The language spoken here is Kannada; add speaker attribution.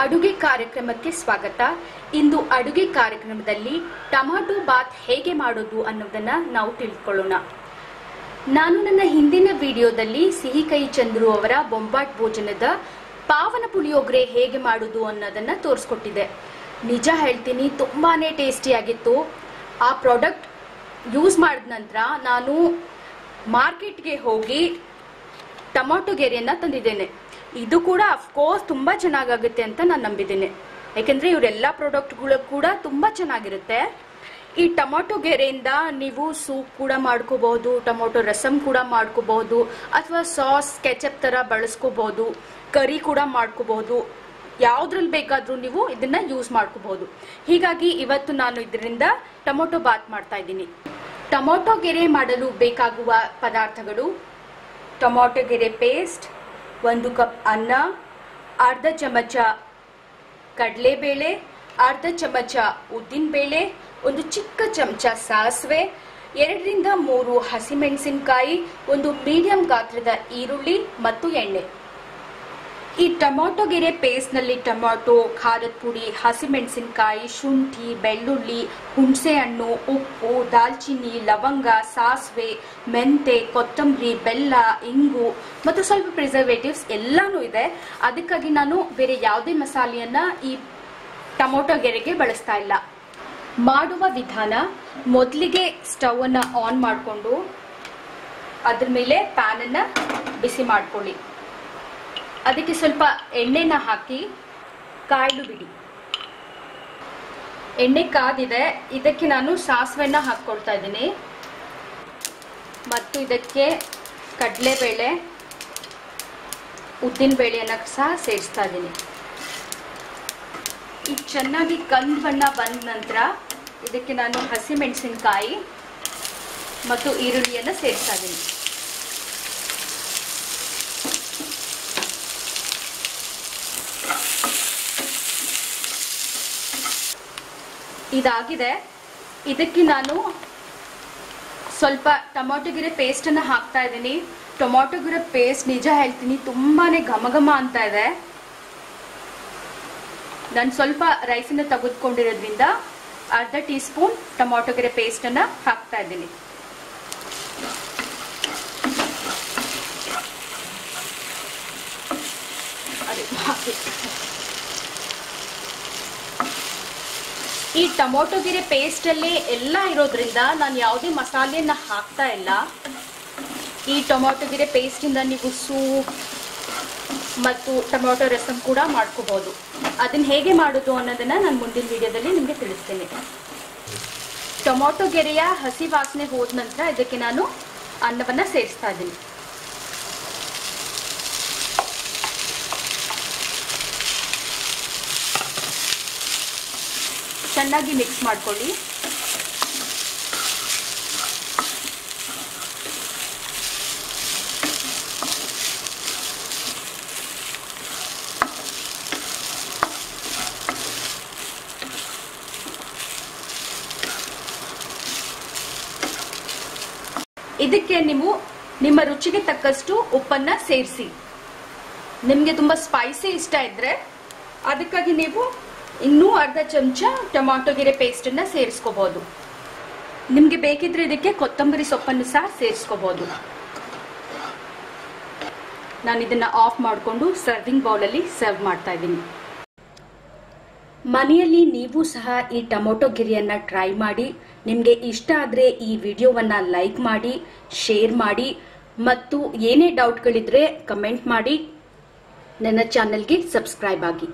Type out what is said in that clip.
Speaker 1: ಅಡುಗೆ ಕಾರ್ಯಕ್ರಮಕ್ಕೆ ಸ್ವಾಗತ. ಇಂದು ಅಡುಗೆ ಕಾರ್ಯಕ್ರಮದಲ್ಲಿ ಟೊಮಾಟೊ ಬಾತ್ ಹೇಗೆ ಮಾಡೋದು ಅನ್ನೋದನ್ನ ನಾವು ತಿಳ್ಕೊಳ್ಳೋಣ. ನಾನು ನನ್ನ ಹಿಂದಿನ ವಿಡಿಯೋದಲ್ಲಿ ಸಿಹಿ ಕೈ ಚಂದ್ರು ಅವರ ಬೊಂಬಾಟ್ ಭೋಜನದ ಪಾವನ ಪುಳಿಯೋಗರೆ ಹೇಗೆ ಮಾಡೋದು ಅನ್ನೋದನ್ನ ತೋರಿಸ್ಕೊಟ್ಟಿದೆ. ನಿಜ ಹೇಳ್ತೀನಿ, ತುಂಬಾನೇ ಟೇಸ್ಟಿಯಾಗಿತ್ತು ಆ ಪ್ರಾಡಕ್ಟ್ ಯೂಸ್ ಮಾಡಿದ ನಂತರ ನಾನು ಮಾರ್ಕೆಟ್ಗೆ ಹೋಗಿ ಟೊಮಾಟೊ ಗೆರೆಯನ್ನ ತಂದಿದ್ದೇನೆ. ಇದು ಕೂಡ ಅಫ್ಕೋರ್ಸ್ ತುಂಬಾ ಚೆನ್ನಾಗಾಗುತ್ತೆ ಅಂತ ನಾನು ನಂಬಿದ್ದೀನಿ. ಯಾಕೆಂದ್ರೆ ಇವರೆಲ್ಲ ಪ್ರಾಡಕ್ಟ್ಗಳು ಕೂಡ ತುಂಬಾ ಚೆನ್ನಾಗಿರುತ್ತೆ. ಈ ಟೊಮೊಟೊ ಗೆರೆಯಿಂದ ನೀವು ಸೂಪ್ ಕೂಡ ಮಾಡ್ಕೋಬಹುದು, ಟೊಮೊಟೊ ರಸಂ ಕೂಡ ಮಾಡ್ಕೋಬಹುದು, ಅಥವಾ ಸಾಸ್ ಕೆಚಪ್ ತರ ಬಳಸ್ಕೋಬಹುದು, ಕರಿ ಕೂಡ ಮಾಡ್ಕೋಬಹುದು. ಯಾವ್ದ್ರಲ್ಲಿ ಬೇಕಾದ್ರೂ ನೀವು ಇದನ್ನ ಯೂಸ್ ಮಾಡ್ಕೋಬಹುದು. ಹೀಗಾಗಿ ಇವತ್ತು ನಾನು ಇದರಿಂದ ಟೊಮೊಟೊ ಬಾತ್ ಮಾಡ್ತಾ ಇದ್ದೀನಿ. ಟೊಮೊಟೊ ಗೆರೆ ಮಾಡಲು ಬೇಕಾಗುವ ಪದಾರ್ಥಗಳು, ಟೊಮೊಟೊ ಗೆರೆ ಪೇಸ್ಟ್ ಒಂದು ಕಪ್ ಅನ್ನ, ಅರ್ಧ ಚಮಚ ಕಡಲೆಬೇಳೆ ಅರ್ಧ ಚಮಚ ಉದ್ದಿನಬೇಳೆ ಒಂದು ಚಿಕ್ಕ ಚಮಚ ಸಾಸಿವೆ, ಎರಡರಿಂದ ಮೂರು ಹಸಿಮೆಣಸಿನಕಾಯಿ, ಒಂದು ಮೀಡಿಯಂ ಗಾತ್ರದ ಈರುಳ್ಳಿ ಮತ್ತು ಎಣ್ಣೆ. ಈ ಟೊಮಾಟೊ ಗೆರೆ ಪೇಸ್ಟ್ನಲ್ಲಿ ಟೊಮಾಟೊ, ಖಾರದ ಪುಡಿ, ಹಸಿಮೆಣಸಿನಕಾಯಿ, ಶುಂಠಿ, ಬೆಳ್ಳುಳ್ಳಿ ಹುಣಸೆ ಹಣ್ಣು ಉಪ್ಪು, ದಾಲ್ಚಿನ್ನಿ, ಲವಂಗ, ಸಾಸಿವೆ, ಮೆಂತೆ, ಕೊತ್ತಂಬರಿ, ಬೆಲ್ಲ, ಇಂಗು ಮತ್ತು ಸ್ವಲ್ಪ ಪ್ರಿಸರ್ವೇಟಿವ್ಸ್ ಎಲ್ಲಾನು ಇದೆ. ಅದಕ್ಕಾಗಿ ನಾನು ಬೇರೆ ಯಾವುದೇ ಮಸಾಲೆಯನ್ನ ಈ ಟೊಮೊಟೊ ಗೆರೆಗೆ ಬಳಸ್ತಾ ಇಲ್ಲ. ಮಾಡುವ ವಿಧಾನ, ಮೊದಲಿಗೆ ಸ್ಟವ್ ಅನ್ನ ಆನ್ ಮಾಡಿಕೊಂಡು ಅದ್ರ ಮೇಲೆ ಪ್ಯಾನ್ ಅನ್ನ ಬಿಸಿ ಮಾಡ್ಕೊಳ್ಳಿ. ಅದಕ್ಕೆ ಸ್ವಲ್ಪ ಎಣ್ಣೆನ ಹಾಕಿ ಕಾಯ್ದು ಬಿಡಿ. ಎಣ್ಣೆ ಕಾದಿದೆ, ಇದಕ್ಕೆ ನಾನು ಸಾಸಿವೆನ ಹಾಕ್ಕೊಳ್ತಾ ಇದ್ದೀನಿ. ಮತ್ತು ಇದಕ್ಕೆ ಕಡಲೆಬೇಳೆ, ಉದ್ದಿನ ಬೇಳೆಯನ್ನು ಸಹ ಸೇರಿಸ್ತಾ ಇದ್ದೀನಿ. ಈಗ ಚೆನ್ನಾಗಿ ಕಂದು ಬಣ್ಣ ಬಂದ ನಂತರ ಇದಕ್ಕೆ ನಾನು ಹಸಿಮೆಣಸಿನಕಾಯಿ ಮತ್ತು ಈರುಳ್ಳಿಯನ್ನು ಸೇರಿಸ್ತಾ ಇದ್ದೀನಿ. ಇದಾಗಿದೆ. ಇದಕ್ಕೆ ನಾನು ಸ್ವಲ್ಪ ಟೊಮೊಟೊ ಗಿರೆ ಪೇಸ್ಟನ್ನು ಹಾಕ್ತಾ ಇದ್ದೀನಿ. ಟೊಮೊಟೊ ಗಿರೆ ಪೇಸ್ಟ್ ನಿಜ ಹೇಳ್ತೀನಿ, ತುಂಬಾನೇ ಘಮ ಘಮ ಅಂತ ಇದೆ. ನಾನು ಸ್ವಲ್ಪ ರೈಸನ್ನು ತೆಗೆದುಕೊಂಡಿರೋದ್ರಿಂದ ಅರ್ಧ ಟೀ ಸ್ಪೂನ್ ಟೊಮಾಟೊ ಪೇಸ್ಟ್ ಪೇಸ್ಟನ್ನು ಹಾಕ್ತಾ ಇದ್ದೀನಿ. ಅದೇ ಹಾಕಿ ಈ ಟೊಮೊಟೊ ಗಿರೆ ಪೇಸ್ಟಲ್ಲಿ ಎಲ್ಲ ಇರೋದ್ರಿಂದ ನಾನು ಯಾವುದೇ ಮಸಾಲೆಯನ್ನ ಹಾಕ್ತಾ ಇಲ್ಲ. ಈ ಟೊಮೊಟೊ ಗಿರೆ ಪೇಸ್ಟಿಂದ ನೀವು ಸೂಪ್ ಮತ್ತು ಟೊಮೊಟೊ ರಸಂ ಕೂಡ ಮಾಡ್ಕೋಬಹುದು ಅದನ್ನ ಹೇಗೆ ಮಾಡೋದು ಅನ್ನೋದನ್ನ ನಾನು ಮುಂದಿನ ವಿಡಿಯೋದಲ್ಲಿ ನಿಮಗೆ ತಿಳಿಸ್ತೇನೆ. ಟೊಮೊಟೊ ಗೆರೆಯ ಹಸಿ ವಾಸನೆ ಹೋದ ನಂತರ ಇದಕ್ಕೆ ನಾನು ಅನ್ನವನ್ನ ಸೇರಿಸ್ತಾ ಇದ್ದೀನಿ. ಚೆನ್ನಾಗಿ ಮಿಕ್ಸ್ ಮಾಡ್ಕೊಳ್ಳಿ. ಇದಕ್ಕೆ ನೀವು ನಿಮ್ಮ ರುಚಿಗೆ ತಕ್ಕಷ್ಟು ಉಪ್ಪನ್ನ ಸೇರಿಸಿ. ನಿಮಗೆ ತುಂಬಾ ಸ್ಪೈಸಿ ಇಷ್ಟ ಇದ್ರೆ, ಅದಕ್ಕಾಗಿ ನೀವು ಇನ್ನೂ ಅರ್ಧ ಚಮಚ ಟೊಮಾಟೊಗಿರೆ ಪೇಸ್ಟನ್ನು ಸೇರಿಸ್ಕೋಬಹುದು ನಿಮ್ಗೆ ಬೇಕಿದ್ರೆ ಇದಕ್ಕೆ ಕೊತ್ತಂಬರಿ ಸೊಪ್ಪನ್ನು ಸಹ ಸೇರಿಸ್ಕೋಬಹುದು ನಾನು ಇದನ್ನ ಆಫ್ ಮಾಡಿಕೊಂಡು ಸರ್ವಿಂಗ್ ಬೌಲಲ್ಲಿ ಸರ್ವ್ ಮಾಡ್ತಾ ಇದ್ದೀನಿ. ಮನೆಯಲ್ಲಿ ನೀವು ಸಹ ಈ ಟೊಮೊಟೊ ಗಿರಿಯನ್ನ ಟ್ರೈ ಮಾಡಿ, ನಿಮಗೆ ಇಷ್ಟ ಆದರೆ ಈ ವಿಡಿಯೋವನ್ನ ಲೈಕ್ ಮಾಡಿ, ಶೇರ್ ಮಾಡಿ, ಮತ್ತು ಏನೇ ಡೌಟ್ಗಳಿದ್ರೆ ಕಮೆಂಟ್ ಮಾಡಿ. ನನ್ನ ಚಾನೆಲ್ಗೆ ಸಬ್ಸ್ಕ್ರೈಬ್ ಆಗಿ.